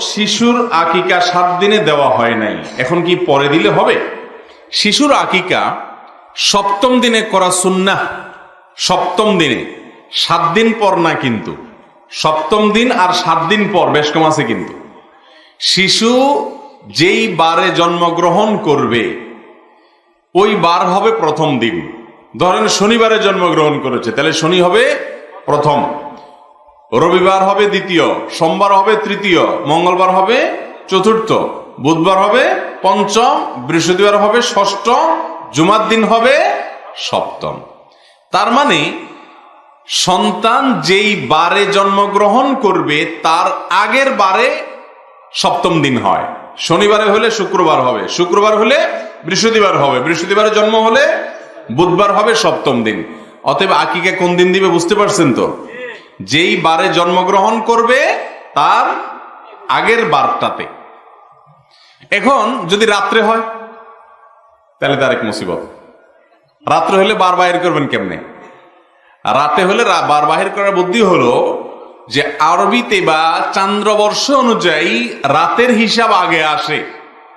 শিশুর আকিকা সাত দিনে দেওয়া হয় নাই। এখন কি পরে দিলে হবে? শিশুর আকিকা সপ্তম দিনে করা সুন্নাহ, সপ্তম দিনে। সাত দিন পর না কিন্তু। সপ্তম দিন আর সাত দিন পর বেশ কম আছে কিন্তু। শিশু যেই বারে জন্মগ্রহণ করবে, ওই বার হবে প্রথম দিন। ধরেন শনিবারে জন্মগ্রহণ করেছে, তাহলে শনি হবে প্রথম। রবিবার হবে দ্বিতীয়, সোমবার হবে তৃতীয়, মঙ্গলবার হবে চতুর্থ, বুধবার হবে পঞ্চম, বৃহস্পতিবার হবে ষষ্ঠ, জুমার দিন হবে সপ্তম। তার মানে সন্তান যেই বারে জন্মগ্রহণ করবে, তার আগের বারে সপ্তম দিন হয়। শনিবারে হলে শুক্রবার হবে, শুক্রবার হলে বৃহস্পতিবার হবে, বৃহস্পতিবারে জন্ম হলে বুধবার হবে সপ্তম দিন। অতএব আকিকে কোন দিন দিবে বুঝতে পারছেন তো? যেই বারে জন্মগ্রহণ করবে তার আগের বারটাতে। এখন যদি রাত্রে হয়, তাহলে তার এক মুসিবত। রাত্রে হলে বার বাহির করবেন কেমনে? রাতে হলে বার বাহির করার বুদ্ধি হলো যে আরবিতে বা চান্দ্রবর্ষ অনুযায়ী রাতের হিসাব আগে আসে।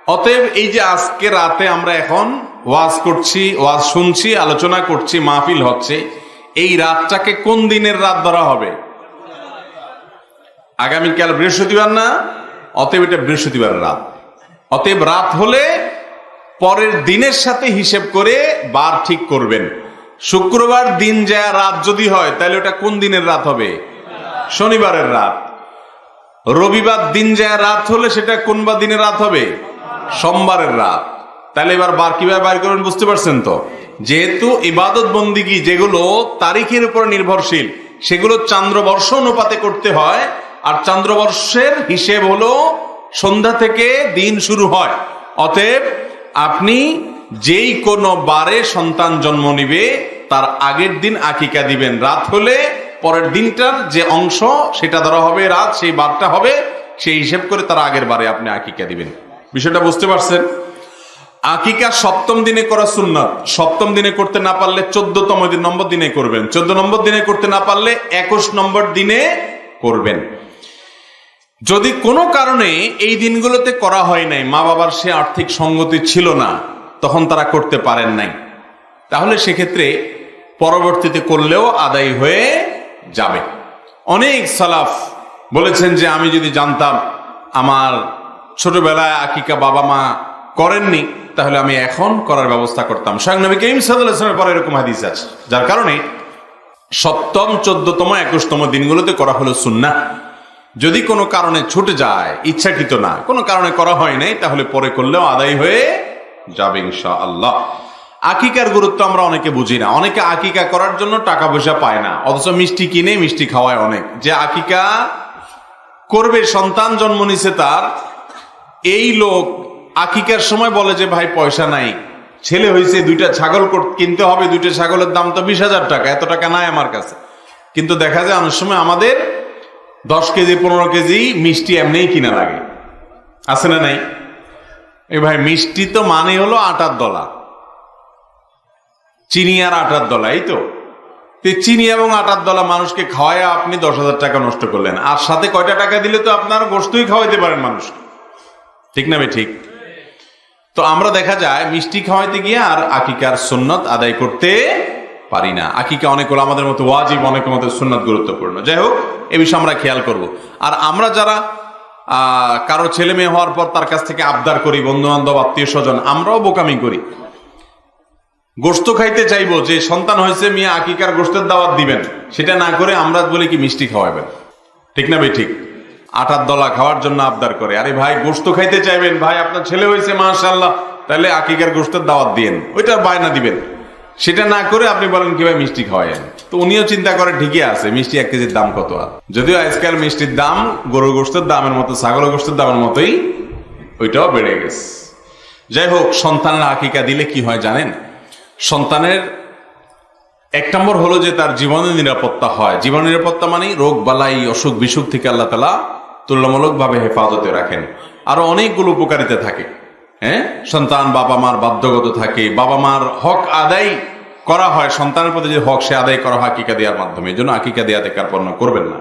অতএব এই যে আজকে রাতে আমরা এখন ওয়াজ করছি, ওয়াজ শুনছি, আলোচনা করছি, মাহফিল হচ্ছে এই রাতটাকে কোন দিনের রাত ধরা হবে? আগামীকাল বৃহস্পতিবার না? অতএব এটা বৃহস্পতিবার রাত। অতএব রাত হলে পরের দিনের সাথে হিসেব করে বার ঠিক করবেন। শুক্রবার দিন যা রাত যদি হয়, তাহলে ওটা কোন দিনের রাত হবে? শনিবারের রাত। রবিবার দিন যা রাত হলে সেটা কোন বা দিনের রাত হবে? সোমবারের রাত। তাহলে এবার বার কীভাবে বার করবেন বুঝতে পারছেন তো? যেহেতু ইবাদত বন্দিগি যেগুলো তারিখের উপর নির্ভরশীল, সেগুলো চান্দ্রবর্ষ অনুপাতে করতে হয়, আর চান্দ্রবর্ষের হিসেব হলো সন্ধ্যা থেকে দিন শুরু হয়। অতএব আপনি যেই কোনো বারে সন্তান জন্ম নিবে, তার আগের দিন আকিকা দিবেন। রাত হলে পরের দিনটার যে অংশ, সেটা ধরা হবে, রাত সেই বারটা হবে, সেই হিসেব করে তার আগের বারে আপনি আকিকা দিবেন। বিষয়টা বুঝতে পারছেন? আকিকা সপ্তম দিনে করা সুন্নত। সপ্তম দিনে করতে না পারলে চোদ্দতম দিন নম্বর দিনে করবেন। চোদ্দ নম্বর দিনে করতে না পারলে একুশ নম্বর দিনে করবেন। যদি কোনো কারণে এই দিনগুলোতে করা হয় নাই, মা বাবার সে আর্থিক সঙ্গতি ছিল না, তখন তারা করতে পারেন নাই। তাহলে সেক্ষেত্রে পরবর্তীতে করলেও আদায় হয়ে যাবে। অনেক সালাফ বলেছেন যে, আমি যদি জানতাম আমার ছোটবেলায় আকিকা বাবা মা করেননি, তাহলে আমি এখন করার ব্যবস্থা করতাম। স্বয়ং নবী করিম সাল্লামের পরে এরকম হাদিস আছে, যার কারণে সপ্তম, চোদ্দতম, একুশতম দিনগুলোতে করা হলো সুন্না যদি কোনো কারণে ছুটে যায়, ইচ্ছাকৃত না, কোনো কারণে করা হয় নাই, তাহলে পরে করলেও আদায় হয়ে যাবে ইনশা আল্লাহ আকিকার গুরুত্ব আমরা অনেকে বুঝি না। অনেকে আকিকা করার জন্য টাকা পয়সা পায় না, অথচ মিষ্টি কিনে মিষ্টি খাওয়ায় অনেক। যে আকিকা করবে, সন্তান জন্ম নিছে তার, এই লোক আকিকার সময় বলে যে, ভাই, পয়সা নাই। ছেলে হয়েছে দুইটা ছাগল কিনতে হবে, দুইটা ছাগলের দাম তো বিশ হাজার টাকা, এত টাকা নাই আমার কাছে। কিন্তু দেখা যায়, অনেক সময় আমাদের দশ কেজি, পনেরো কেজি মিষ্টি এমনিই কিনা লাগে। আছে না নাই? এই ভাই, মিষ্টি তো মানে হলো আটার দলা। চিনি আর আটার দলা, এই তো। চিনি এবং আটার দলা মানুষকে খাওয়ায়, আপনি দশ হাজার টাকা নষ্ট করলেন। আর সাথে কয়টা টাকা দিলে তো আপনার গোস্তই খাওয়াইতে পারেন মানুষকে। ঠিক না ভাই, ঠিক? তো আমরা দেখা যায় মিষ্টি খাওয়াইতে গিয়ে আর আকিকার সুন্নত আদায় করতে পারি না। আকিকা অনেক হলো আমাদের মতো ওয়াজিব, অনেক মতো সুন্নত গুরুত্বপূর্ণ। যাই হোক, এ বিষয়ে আমরা খেয়াল করব। আর আমরা যারা কারও ছেলে মেয়ে হওয়ার পর তার কাছ থেকে আবদার করি বন্ধু বান্ধব আত্মীয় স্বজন আমরাও বোকামি করি। গোস্ত খাইতে চাইব, যে সন্তান হয়েছে মিয়া আকিকার গোস্তের দাওয়াত দিবেন, সেটা না করে আমরা বলি কি মিষ্টি খাওয়াবেন। ঠিক না ভাই, ঠিক? আটার দলা খাওয়ার জন্য আবদার করে। আরে ভাই গোস্ত খাইতে চাইবেন? ভাই, আপনার ছেলে হয়েছে মাশাল্লাহ তাহলে আকিকার গোস্তের দাওয়াত দিয়েন। ওইটার বায়না দিবেন। সেটা না করে আপনি বলেন কি ভাই, মিষ্টি খাওয়ায়েন তো উনিও চিন্তা করে, ঠিকই আছে, মিষ্টি এক কেজির দাম কত? আর যদিও আজকাল মিষ্টির দাম গরু গোস্তের দামের মতো ছাগল গোস্তের দামের মতোই ওইটাও বেড়ে গেছে। যাই হোক, সন্তানরা আকিকা দিলে কি হয় জানেন? সন্তানের এক নম্বর হলো যে তার জীবনের নিরাপত্তা হয়। জীবন নিরাপত্তা মানে রোগ, বালাই, অসুখ, বিসুখ থেকে আল্লাহ তালা তুলনামূলকভাবে হেফাজতে রাখেন। আরও অনেকগুলো উপকারিতা থাকে হ্যাঁ? সন্তান বাবা মার বাধ্যগত থাকে বাবা মার হক আদায় করা হয়, সন্তানের প্রতি যে হক সে আদায় করা হয় আকিকা দেওয়ার মাধ্যমে। এই জন্য আকিকা দেওয়াতে পণ্য করবেন না।